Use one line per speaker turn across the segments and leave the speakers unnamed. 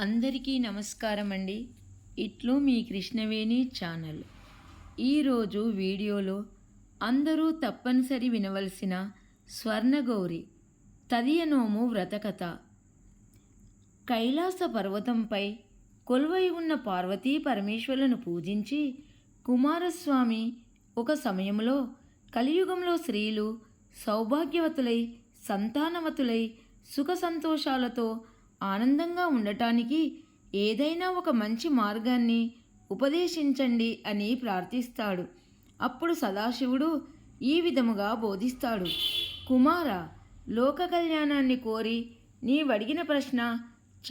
అందరికీ నమస్కారం అండి. ఇట్లు మీ కృష్ణవేణి ఛానల్. ఈరోజు వీడియోలో అందరూ తప్పనిసరి వినవలసిన స్వర్ణగౌరి తదియనోము వ్రతకథ. కైలాస పర్వతంపై కొలువై ఉన్న పార్వతీ పరమేశ్వరులను పూజించి కుమారస్వామి ఒక సమయంలో కలియుగంలో స్త్రీలు సౌభాగ్యవతులై సంతానవతులై సుఖ సంతోషాలతో ఆనందంగా ఉండటానికి ఏదైనా ఒక మంచి మార్గాన్ని ఉపదేశించండి అని ప్రార్థిస్తాడు. అప్పుడు సదాశివుడు ఈ విధముగా బోధిస్తాడు. కుమార లోక కళ్యాణాన్ని కోరి నీవడిగిన ప్రశ్న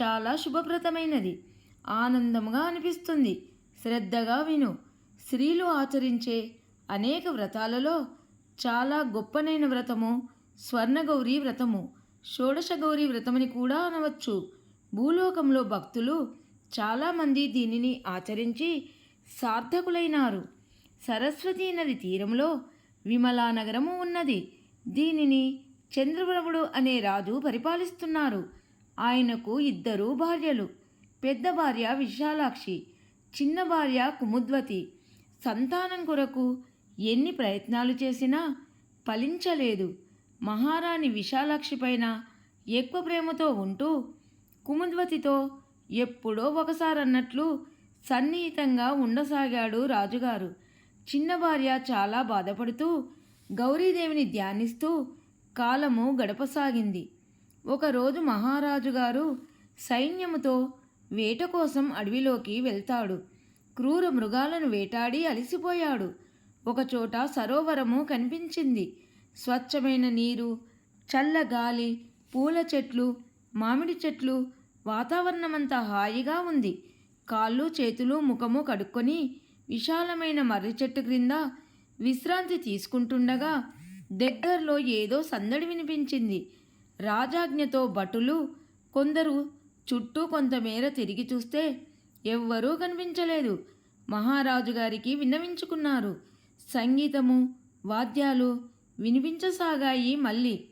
చాలా శుభప్రదమైనది. ఆనందముగా అనిపిస్తుంది. శ్రద్ధగా విను. స్త్రీలు ఆచరించే అనేక వ్రతాలలో చాలా గొప్పనైన వ్రతము స్వర్ణగౌరీ వ్రతము. షోడశగౌరి వ్రతమని కూడా అనవచ్చు. భూలోకంలో భక్తులు చాలామంది దీనిని ఆచరించి సార్థకులైనారు. సరస్వతీ నది తీరంలో విమలా నగరము ఉన్నది. దీనిని చంద్రప్రభుడు అనే రాజు పరిపాలిస్తున్నారు. ఆయనకు ఇద్దరు భార్యలు. పెద్ద భార్య విశాలాక్షి చిన్న భార్య కుముద్వతి. సంతానం కొరకు ఎన్ని ప్రయత్నాలు చేసినా ఫలించలేదు. మహారాణి విశాలాక్షి పైన ఎక్కువ ప్రేమతో ఉంటూ కుముద్వతితో ఎప్పుడో ఒకసారి అన్నట్లు సన్నిహితంగా ఉండసాగాడు రాజుగారు. చిన్న భార్య చాలా బాధపడుతూ గౌరీదేవిని ధ్యానిస్తూ కాలము గడపసాగింది. ఒకరోజు మహారాజు గారు సైన్యముతో వేట కోసం అడవిలోకి వెళ్తాడు. క్రూర మృగాలను వేటాడి అలసిపోయాడు. ఒకచోట సరోవరము కనిపించింది. స్వచ్ఛమైన నీరు చల్ల గాలి పూల చెట్లు మామిడి చెట్లు వాతావరణమంతా హాయిగా ఉంది. కాళ్ళు చేతులు ముఖము కడుక్కొని విశాలమైన మర్రి చెట్టు క్రింద విశ్రాంతి తీసుకుంటుండగా దగ్గరలో ఏదో సందడి వినిపించింది. రాజాజ్ఞతో భటులు కొందరు చుట్టూ కొంతమేర తిరిగి చూస్తే ఎవ్వరూ కనిపించలేదు. మహారాజు గారికి విన్నవించుకున్నారు. సంగీతము వాద్యాలు వినిపించసాగాయి మళ్ళీ.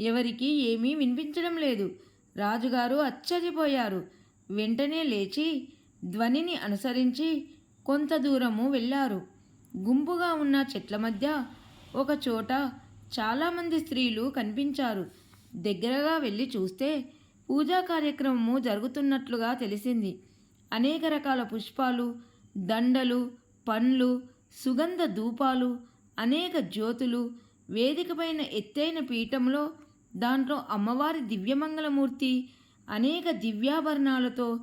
ఎవరికి ఏమీ వినిపించడం లేదు. రాజుగారు ఆశ్చర్యపోయారు. వెంటనే లేచి ధ్వనిని అనుసరించి కొంత దూరము వెళ్ళారు. గుంపుగా ఉన్న చెట్ల మధ్య ఒక చోట చాలామంది స్త్రీలు కనిపించారు. దగ్గరగా వెళ్ళి చూస్తే పూజా కార్యక్రమము జరుగుతున్నట్లుగా తెలిసింది. అనేక రకాల పుష్పాలు దండలు పండ్లు సుగంధ ధూపాలు అనేక జ్యోతులు వేదికపైన ఎత్తైన పీఠంలో దాంట్లో అమ్మవారి దివ్యమంగళమూర్తి అనేక దివ్యాభరణాలతో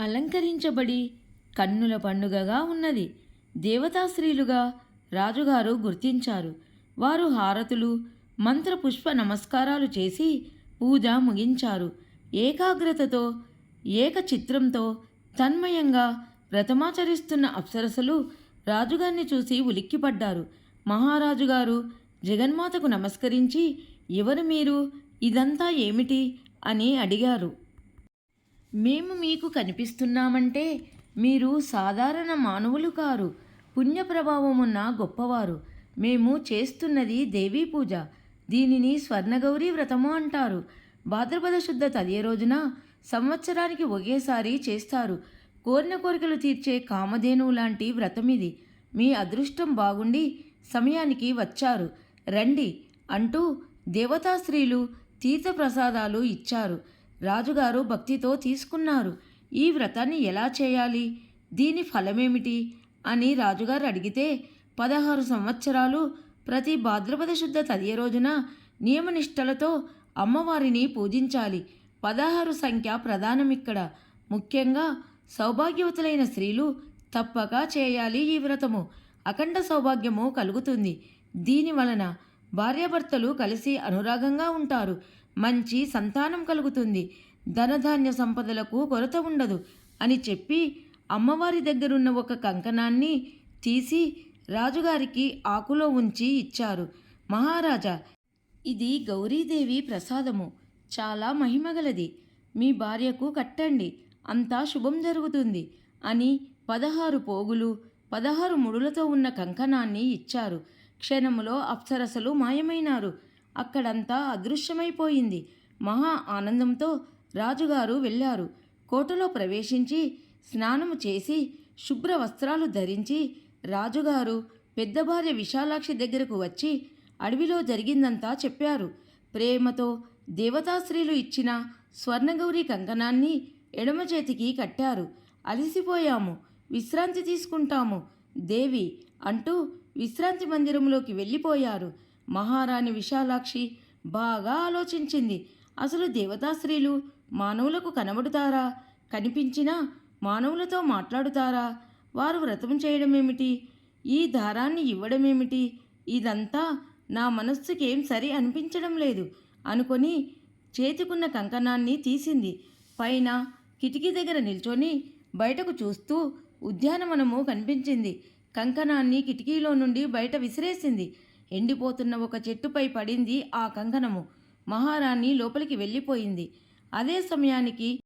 అలంకరించబడి కన్నుల పండుగగా ఉన్నది. దేవతాశ్రీలుగా రాజుగారు గుర్తించారు. వారు హారతులు మంత్రపుష్ప నమస్కారాలు చేసి పూజ ముగించారు. ఏకాగ్రతతో ఏక చిత్రంతో తన్మయంగా వ్రతమాచరిస్తున్న అప్సరసలు రాజుగారిని చూసి ఉలిక్కిపడ్డారు. మహారాజు గారు జగన్మాతకు నమస్కరించి ఎవరు మీరు? ఇదంతా ఏమిటి? అని అడిగారు. మేము మీకు కనిపిస్తున్నామంటే మీరు సాధారణ మానవులు కారు. పుణ్యప్రభావమున్న గొప్పవారు. మేము చేస్తున్నది దేవీ పూజ. దీనిని స్వర్ణగౌరీ వ్రతము అంటారు. భాద్రపద శుద్ధ తదియ రోజున సంవత్సరానికి ఒకేసారి చేస్తారు. కోరిన కోరికలు తీర్చే కామధేనువు లాంటి వ్రతం ఇది మీ అదృష్టం బాగుండి సమయానికి వచ్చారు. రండి అంటూ దేవతాస్త్రీలు తీర్థప్రసాదాలు ఇచ్చారు. రాజుగారు భక్తితో తీసుకున్నారు. ఈ వ్రతాన్ని ఎలా చేయాలి? దీని ఫలమేమిటి? అని రాజుగారు అడిగితే పదహారు సంవత్సరాలు ప్రతి భాద్రపద శుద్ధ తదియ రోజున నియమనిష్టలతో అమ్మవారిని పూజించాలి. పదహారు సంఖ్య ప్రధానమిక్కడ. ముఖ్యంగా సౌభాగ్యవతులైన స్త్రీలు తప్పక చేయాలి ఈ వ్రతము. అఖండ సౌభాగ్యము కలుగుతుంది. దీని వలన భార్యాభర్తలు కలిసి అనురాగంగా ఉంటారు. మంచి సంతానం కలుగుతుంది. ధనధాన్య సంపదలకు కొరత ఉండదు అని చెప్పి అమ్మవారి దగ్గరున్న ఒక కంకణాన్ని తీసి రాజుగారికి ఆకులో ఉంచి ఇచ్చారు. మహారాజా ఇది గౌరీదేవి ప్రసాదము. చాలా మహిమగలది మీ భార్యకు కట్టండి. అంతా శుభం జరుగుతుంది అని పదహారు పోగులు పదహారు ముడులతో ఉన్న కంకణాన్ని ఇచ్చారు. క్షణములో అప్సరసలు మాయమైనారు. అక్కడంతా అదృశ్యమైపోయింది. మహా ఆనందంతో రాజుగారు వెళ్ళారు. కోటలో ప్రవేశించి స్నానము చేసి శుభ్ర వస్త్రాలు ధరించి రాజుగారు పెద్ద భార్య విశాలాక్షి దగ్గరకు వచ్చి అడవిలో జరిగిందంతా చెప్పారు. ప్రేమతో దేవతాశ్రీలు ఇచ్చిన స్వర్ణగౌరి కంకణాన్ని ఎడమ చేతికి కట్టారు. అలసిపోయాము. విశ్రాంతి తీసుకుంటాము దేవి అంటూ విశ్రాంతి మందిరంలోకి వెళ్ళిపోయారు. మహారాణి విశాలాక్షి బాగా ఆలోచించింది. అసలు దేవతాశ్రీలు మానవులకు కనబడుతారా? కనిపించినా మానవులతో మాట్లాడుతారా? వారు వ్రతం చేయడమేమిటి? ఈ దారాన్ని ఇవ్వడమేమిటి? ఇదంతా నా మనస్సుకేం సరి అనిపించడం లేదు అనుకొని చేతికున్న కంకణాన్ని తీసింది. పైన కిటికీ దగ్గర నిల్చొని బయటకు చూస్తూ ఉద్యానవనము కనిపించింది. కంకణాన్ని కిటికీలో నుండి బయట విసిరేసింది. ఎండిపోతున్న ఒక చెట్టుపై పడింది ఆ కంకణము. మహారాణి లోపలికి వెళ్ళిపోయింది. అదే సమయానికి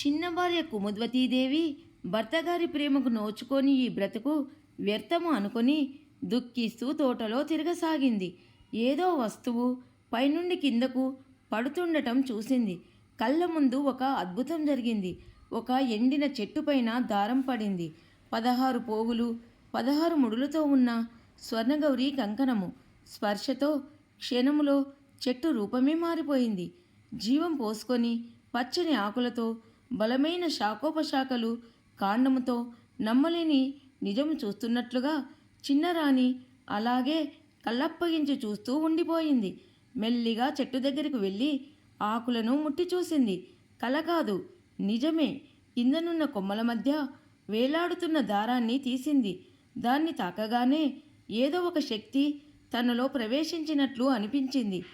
చిన్న భార్య కుముద్వతీదేవి భర్తగారి ప్రేమకు నోచుకొని ఈ బ్రతుకు వ్యర్థము అనుకొని దుఃఖిస్తూ తోటలో తిరగసాగింది. ఏదో వస్తువు పైనుండి కిందకు పడుతుండటం చూసింది. కళ్ళ ముందు ఒక అద్భుతం జరిగింది. ఒక ఎండిన చెట్టుపైన దారం పడింది. పదహారు పోగులు పదహారు ముడులతో ఉన్న స్వర్ణగౌరి కంకణము స్పర్శతో క్షణములో చెట్టు రూపమే మారిపోయింది. జీవం పోసుకొని పచ్చని ఆకులతో బలమైన శాఖోపశాఖలు కాండముతో నమ్మలేని నిజం చూస్తున్నట్లుగా చిన్నరాణి అలాగే కళ్ళప్పగించి చూస్తూ ఉండిపోయింది. మెల్లిగా చెట్టు దగ్గరికి వెళ్ళి ఆకులను ముట్టి చూసింది. కల కాదు నిజమే. కిందనున్న కొమ్మల మధ్య వేలాడుతున్న దారాన్ని తీసింది. దాన్ని తాకగానే ఏదో ఒక శక్తి తనలో ప్రవేశించినట్లు అనిపించింది.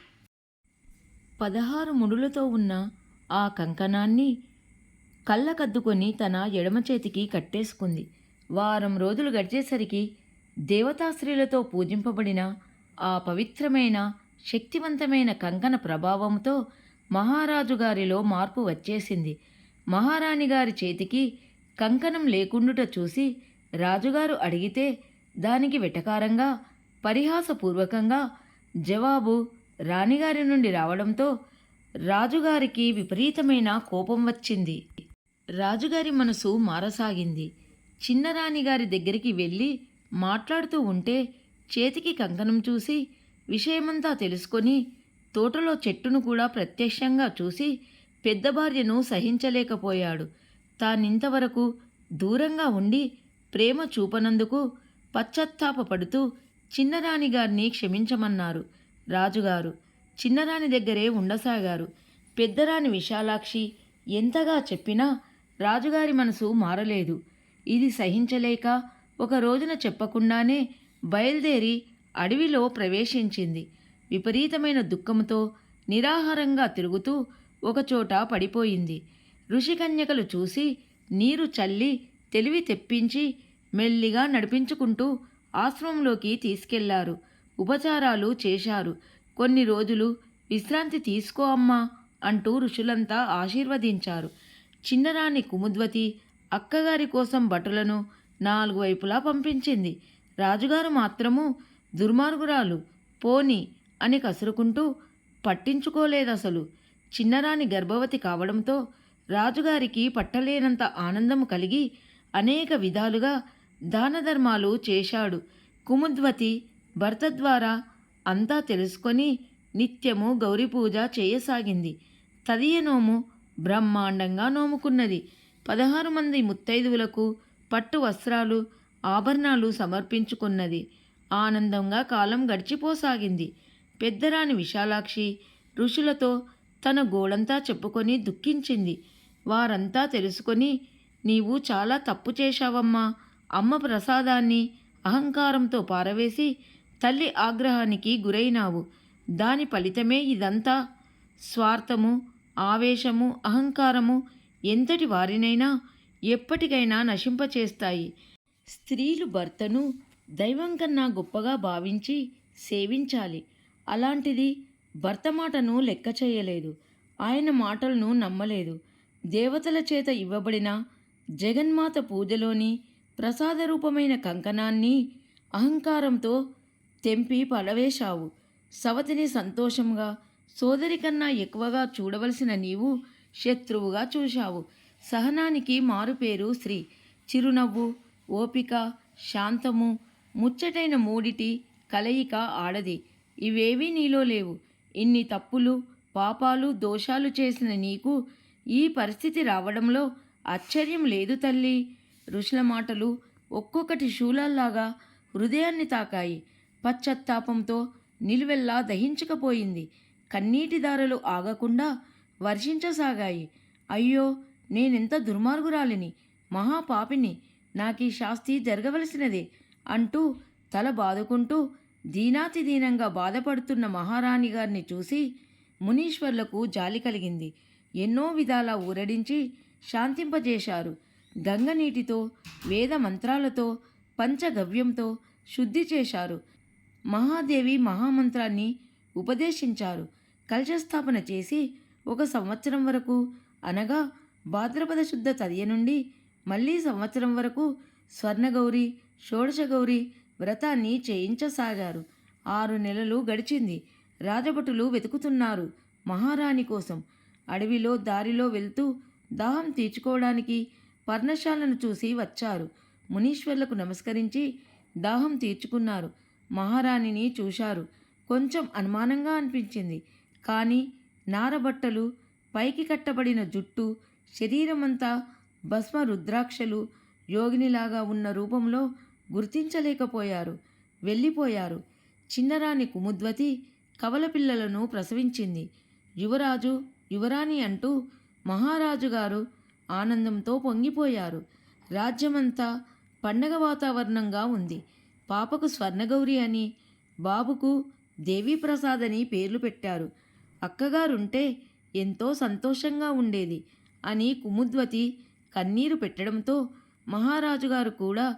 పదహారు ముడులతో ఉన్న ఆ కంకణాన్ని కళ్ళకద్దుకొని తన ఎడమ చేతికి కట్టేసుకుంది. వారం రోజులు గడిచేసరికి దేవతాశ్రీలతో పూజింపబడిన ఆ పవిత్రమైన శక్తివంతమైన కంకణ ప్రభావంతో మహారాజు గారిలో మార్పు వచ్చేసింది. మహారాణి గారి చేతికి కంకణం లేకుండుట చూసి రాజుగారు అడిగితే దానికి వెటకారంగా పరిహాసపూర్వకంగా జవాబు రాణిగారి నుండి రావడంతో రాజుగారికి విపరీతమైన కోపం వచ్చింది. రాజుగారి మనసు మారసాగింది. చిన్నరాణిగారి దగ్గరికి వెళ్ళి మాట్లాడుతూ ఉంటే చేతికి కంకణం చూసి విషయమంతా తెలుసుకొని తోటలో చెట్టును కూడా ప్రత్యక్షంగా చూసి పెద్ద భార్యను సహించలేకపోయాడు. తానింతవరకు దూరంగా ఉండి ప్రేమ చూపనందుకు పశ్చాత్తాపపడుతూ చిన్నరాణి గారిని క్షమించమన్నారు. రాజుగారు చిన్నరాణి దగ్గరే ఉండసాగారు. పెద్దరాణి విశాలాక్షి ఎంతగా చెప్పినా రాజుగారి మనసు మారలేదు. ఇది సహించలేక ఒక రోజున చెప్పకుండానే బయలుదేరి అడవిలో ప్రవేశించింది. విపరీతమైన దుఃఖంతో నిరాహారంగా తిరుగుతూ ఒకచోట పడిపోయింది. ఋషికన్యకలు చూసి నీరు చల్లి తెలివి తెప్పించి మెల్లిగా నడిపించుకుంటూ ఆశ్రమంలోకి తీసుకెళ్ళారు. ఉపచారాలు చేశారు. కొన్ని రోజులు విశ్రాంతి తీసుకో అమ్మా అంటూ ఋషులంతా ఆశీర్వదించారు. చిన్నరాణి కుముద్వతి అక్కగారి కోసం భటులను నాలుగు వైపులా పంపించింది. రాజుగారు మాత్రము దుర్మార్గురాలు పోని అని కసురుకుంటూ పట్టించుకోలేదసలు. చిన్నరాణి గర్భవతి కావడంతో రాజుగారికి పట్టలేనంత ఆనందం కలిగి అనేక విధాలుగా దాన ధర్మాలు చేశాడు. కుముద్వతి భర్త ద్వారా అంతా తెలుసుకొని నిత్యము గౌరీ పూజ చేయసాగింది. తదియ నోము బ్రహ్మాండంగా నోముకున్నది. పదహారు మంది ముత్తైదువులకు పట్టు వస్త్రాలు ఆభరణాలు సమర్పించుకున్నది. ఆనందంగా కాలం గడిచిపోసాగింది. పెద్దరాని విశాలాక్షి ఋషులతో తన గోడంతా చెప్పుకొని దుఃఖించింది. వారంతా తెలుసుకొని నీవు చాలా తప్పు చేశావమ్మా. అమ్మ ప్రసాదాన్ని అహంకారంతో పారవేసి తల్లి ఆగ్రహానికి గురైనావు. దాని ఫలితమే ఇదంతా. స్వార్థము ఆవేశము అహంకారము ఎంతటి వారినైనా ఎప్పటికైనా నశింపచేస్తాయి. స్త్రీలు భర్తను దైవం కన్నా గొప్పగా భావించి సేవించాలి. అలాంటిది భర్త మాటను లెక్క చేయలేదు. ఆయన మాటలను నమ్మలేదు. దేవతల చేత ఇవ్వబడిన జగన్మాత పూజలోని ప్రసాద రూపమైన కంకణాన్ని అహంకారంతో తెంపి పడవేశావు. సవతిని సంతోషంగా సోదరి కన్నా ఎక్కువగా చూడవలసిన నీవు శత్రువుగా చూశావు. సహనానికి మారుపేరు శ్రీ చిరునవ్వు ఓపిక శాంతము ముచ్చటైన మూడిటి కలయిక ఆడది. ఇవేవీ నీలో లేవు. ఇన్ని తప్పులు పాపాలు దోషాలు చేసిన నీకు ఈ పరిస్థితి రావడంలో ఆశ్చర్యం లేదు తల్లి. ఋషుల మాటలు ఒక్కొక్కటి శూలాల్లాగా హృదయాన్ని తాకాయి. పశ్చత్తాపంతో నిలువెల్లా దహించకపోయింది. కన్నీటి దారలు ఆగకుండా వర్షించసాగాయి. అయ్యో నేనెంత దుర్మార్గురాలిని మహాపాపిని నాకీ శాస్తి జరగవలసినదే అంటూ తల బాదుకుంటూ దీనాతి దీనంగా బాధపడుతున్న మహారాణి గారిని చూసి మునీశ్వర్లకు జాలి కలిగింది. ఎన్నో విధాలా ఊరడించి శాంతింపజేశారు. గంగ నీటితో వేద మంత్రాలతో పంచగవ్యంతో శుద్ధి చేశారు. మహాదేవి మహామంత్రాన్ని ఉపదేశించారు. కలశస్థాపన చేసి ఒక సంవత్సరం వరకు అనగా భాద్రపద శుద్ధ తదియ నుండి మళ్ళీ సంవత్సరం వరకు స్వర్ణగౌరి షోడశగౌరి వ్రతాన్ని చేయించసాగారు. ఆరు నెలలు గడిచింది. రాజభటులు వెతుకుతున్నారు మహారాణి కోసం. అడవిలో దారిలో వెళ్తూ దాహం తీర్చుకోవడానికి పర్ణశాలను చూసి వచ్చారు. మునీశ్వర్లకు నమస్కరించి దాహం తీర్చుకున్నారు. మహారాణిని చూశారు. కొంచెం అనుమానంగా అనిపించింది. కానీ నారబట్టలు పైకి కట్టబడిన జుట్టు శరీరమంతా భస్మ రుద్రాక్షలు యోగినిలాగా ఉన్న రూపంలో గుర్తించలేకపోయారు. వెళ్ళిపోయారు. చిన్నరాణి కుముద్వతి కవల పిల్లలను ప్రసవించింది. యువరాజు యువరాణి అంటూ మహారాజుగారు ఆనందంతో పొంగిపోయారు. రాజ్యమంతా పండగ వాతావరణంగా ఉంది. పాపకు స్వర్ణగౌరి అని బాబుకు దేవీప్రసాద్ అని పేర్లు పెట్టారు. అక్కగారుంటే ఎంతో సంతోషంగా ఉండేది అని కుముద్వతి కన్నీరు పెట్టడంతో మహారాజుగారు కూడా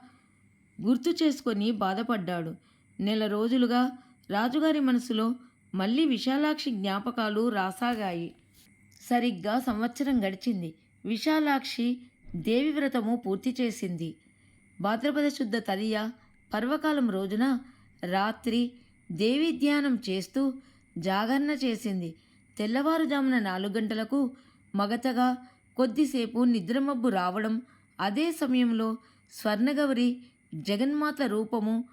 గుర్తు చేసుకొని బాధపడ్డాడు. నెల రోజులుగా రాజుగారి మనసులో మళ్ళీ విశాలాక్షి జ్ఞాపకాలు రాసాగాయి. సరిగ్గా సంవత్సరం గడిచింది. విశాలాక్షి దేవి వ్రతము పూర్తి చేసింది. భాద్రపద శుద్ధ తదియ పర్వకాలం రోజున రాత్రి దేవి ధ్యానం చేస్తూ జాగరణ చేసింది. తెల్లవారుజామున నాలుగు గంటలకు మగతగా కొద్దిసేపు నిద్రమబ్బు రావడం అదే సమయంలో స్వర్ణగౌరి జగన్మాత రూపము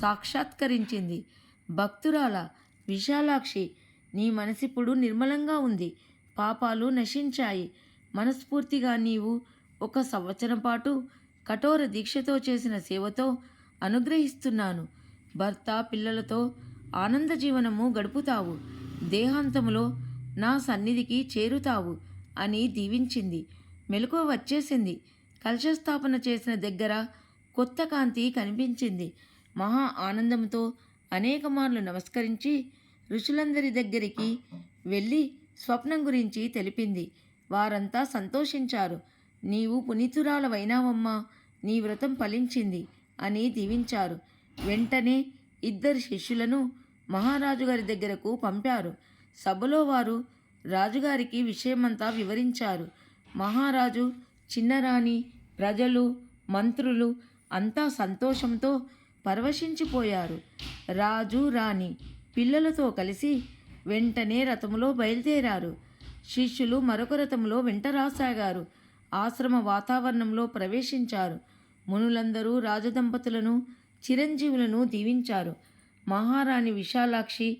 సాక్షాత్కరించింది. భక్తురాల విశాలాక్షి నీ మనసిప్పుడు నిర్మలంగా ఉంది. పాపాలు నశించాయి. మనస్ఫూర్తిగా నీవు ఒక సంవత్సరం పాటు కఠోర దీక్షతో చేసిన సేవతో అనుగ్రహిస్తున్నాను. భర్త పిల్లలతో ఆనంద జీవనము గడుపుతావు. దేహాంతములో నా సన్నిధికి చేరుతావు అని దీవించింది. మెలకువ వచ్చేసింది. కలశస్థాపన చేసిన దగ్గర కొత్త కాంతి కనిపించింది. మహా ఆనందంతో అనేక మార్లు నమస్కరించి ఋషులందరి దగ్గరికి వెళ్ళి స్వప్నం గురించి తెలిపింది. వారంతా సంతోషించారు. నీవు పునీతురాలవైనావమ్మా నీ వ్రతం ఫలించింది అని దీవించారు. వెంటనే ఇద్దరు శిష్యులను మహారాజు గారి దగ్గరకు పంపారు. సభలో వారు రాజుగారికి విషయమంతా వివరించారు. మహారాజు చిన్నరాణి ప్రజలు మంత్రులు అంతా సంతోషంతో పరవశించిపోయారు. రాజు రాణి పిల్లలతో కలిసి వెంటనే రథములో బయలుదేరారు. శిష్యులు మరొక రథంలో వెంట రాసాగారు. ఆశ్రమ వాతావరణంలో ప్రవేశించారు. మునులందరూ రాజదంపతులను చిరంజీవులను దీవించారు. మహారాణి విశాలాక్షి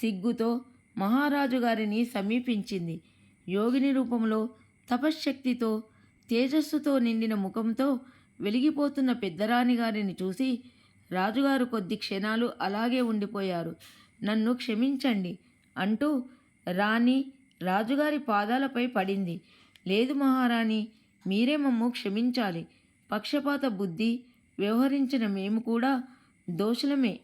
సిగ్గుతో మహారాజు గారిని సమీపించింది. యోగిని రూపంలో తపశ్శక్తితో తేజస్సుతో నిండిన ముఖంతో వెలిగిపోతున్న పెద్దరాణి గారిని చూసి రాజుగారు కొద్ది క్షణాలు అలాగే ఉండిపోయారు. నన్ను క్షమించండి అంటూ రాణి రాజుగారి పాదాలపై పడింది. లేదు మహారాణి మీరే మమ్ము క్షమించాలి. పక్షపాత బుద్ధి వ్యవహరించిన మేము కూడా దోషులమే.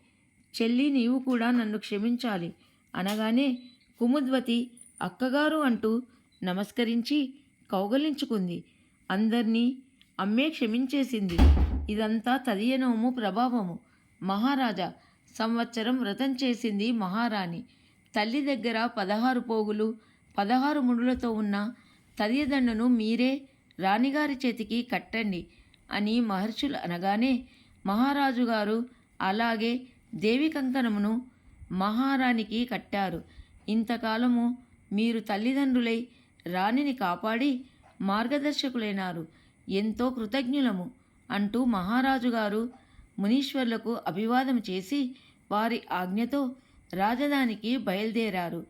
చెల్లి నీవు కూడా నన్ను క్షమించాలి అనగానే కుముద్వతి అక్కగారు అంటూ నమస్కరించి కౌగలించుకుంది. అందర్నీ అమ్మే క్షమించేసింది. ఇదంతా తదియనోము ప్రభావము. మహారాజా సంవత్సరం వ్రతం చేసింది మహారాణి. తల్లి దగ్గర పదహారు పోగులు పదహారు ముడులతో ఉన్న తదియదండను మీరే రాణిగారి చేతికి కట్టండి అని మహర్షులు అనగానే మహారాజు గారు అలాగే దేవి కంకణమును మహారాణికి కట్టారు. ఇంతకాలము మీరు తల్లిదండ్రులై రాణిని కాపాడి మార్గదర్శకులైనారు. ఎంతో కృతజ్ఞులము అంటూ మహారాజు గారు మునీశ్వర్లకు అభివాదం చేసి వారి ఆజ్ఞతో రాజధానికి బయలుదేరారు.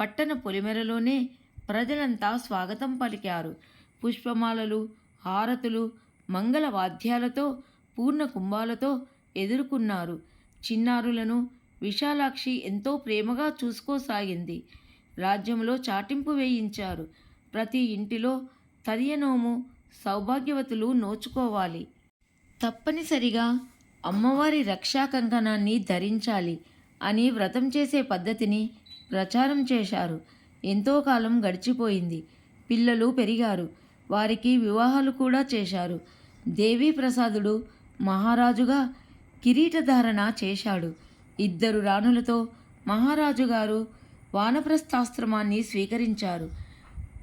పట్టణ పొలిమెరలోనే ప్రజలంతా స్వాగతం పలికారు. పుష్పమాలలు హారతులు మంగళ వాద్యాలతో పూర్ణ కుంభాలతో ఎదుర్కొన్నారు. చిన్నారులను విశాలాక్షి ఎంతో ప్రేమగా చూసుకోసాగింది. రాజ్యంలో చాటింపు వేయించారు. ప్రతి ఇంటిలో తదియనోము సౌభాగ్యవతులు నోచుకోవాలి. తప్పనిసరిగా అమ్మవారి రక్షా కంకణాన్ని ధరించాలి. అని వ్రతం చేసే పద్ధతిని ప్రచారం చేశారు. ఎంతో కాలం గడిచిపోయింది. పిల్లలు పెరిగారు. వారికి వివాహాలు కూడా చేశారు. దేవీ ప్రసాదుడు మహారాజుగా కిరీటధారణ చేశాడు. ఇద్దరు రాణులతో మహారాజు గారు వానప్రస్థాశ్రమాన్ని స్వీకరించారు.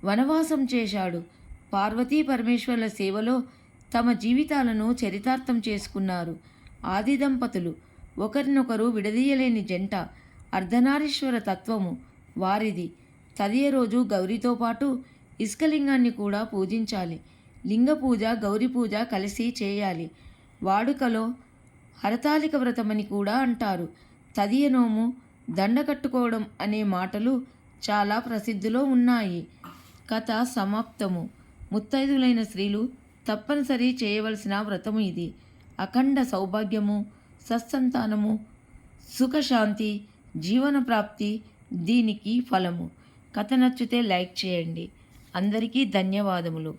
వనవాసం చేశాడు. పార్వతీ పరమేశ్వర్ల సేవలో తమ జీవితాలను చరితార్థం చేసుకున్నారు. ఆది దంపతులు ఒకరినొకరు విడదీయలేని జంట అర్ధనారీశ్వర తత్వము వారిది. తదియ రోజు గౌరీతో పాటు ఇసుకలింగాన్ని కూడా పూజించాలి. లింగ పూజ గౌరీ పూజ కలిసి చేయాలి. వాడుకలో హరతాళిక వ్రతమని కూడా అంటారు. తదియ నోము దండ కట్టుకోవడం అనే మాటలు చాలా ప్రసిద్ధిలో ఉన్నాయి. కథ సమాప్తము. ముత్తైదులైన స్త్రీలు తప్పనిసరి చేయవలసిన వ్రతము ఇది. అఖండ సౌభాగ్యము సత్సంతానము సుఖశాంతి జీవన ప్రాప్తి దీనికి ఫలము. కథ నచ్చితే లైక్ చేయండి. అందరికీ ధన్యవాదములు.